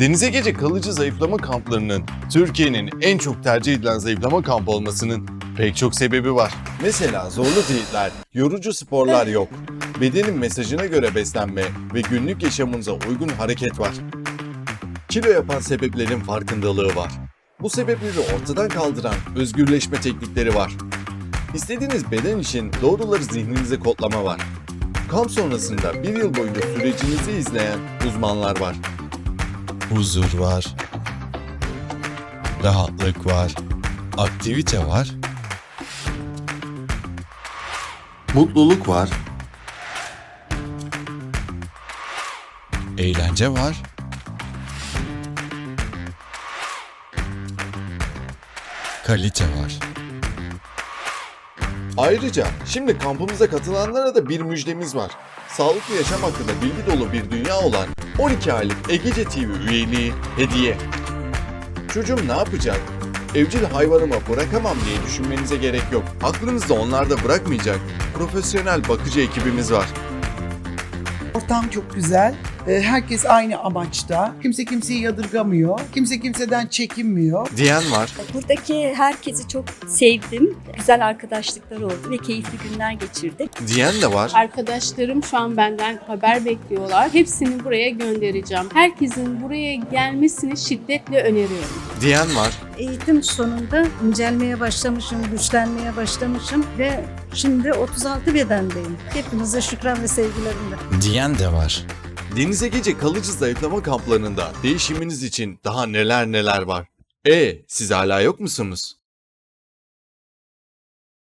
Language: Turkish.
Denize gece kalıcı zayıflama kamplarının Türkiye'nin en çok tercih edilen zayıflama kampı olmasının pek çok sebebi var. Mesela zorlu diyetler, yorucu sporlar yok. Bedenin mesajına göre beslenme ve günlük yaşamınıza uygun hareket var. Kilo yapan sebeplerin farkındalığı var. Bu sebepleri ortadan kaldıran özgürleşme teknikleri var. İstediğiniz beden için doğruları zihninize kodlama var. Kamp sonrasında bir yıl boyunca sürecinizi izleyen uzmanlar var. Huzur var. Rahatlık var. Aktivite var. Mutluluk var. Eğlence var. Kalite var. Ayrıca şimdi kampımıza katılanlara da bir müjdemiz var. Sağlıklı yaşam hakkında bilgi dolu bir dünya olan 12 aylık Egece TV üyeliği hediye. Çocuğum ne yapacak? Evcil hayvanıma bırakamam diye düşünmenize gerek yok. Aklınızda onlarda bırakmayacak profesyonel bakıcı ekibimiz var. Ortam çok güzel. Ee, Herkes aynı amaçta. Kimse kimseyi yadırgamıyor. Kimse kimseden çekinmiyor. Diyen var. Buradaki herkesi çok sevdim. Güzel arkadaşlıklar oldu ve keyifli günler geçirdik. Diyen de var. Arkadaşlarım şu an benden haber bekliyorlar. Hepsini buraya göndereceğim. Herkesin buraya gelmesini şiddetle öneriyorum. Diyen var. Eğitim sonunda incelmeye başlamışım, güçlenmeye başlamışım ve şimdi 36 bedendeyim. Hepinize şükran ve sevgilerimle. Diyen de var. Denize gece kalıcı zayıflama kamplarında değişiminiz için daha neler neler var. E, siz hala yok musunuz?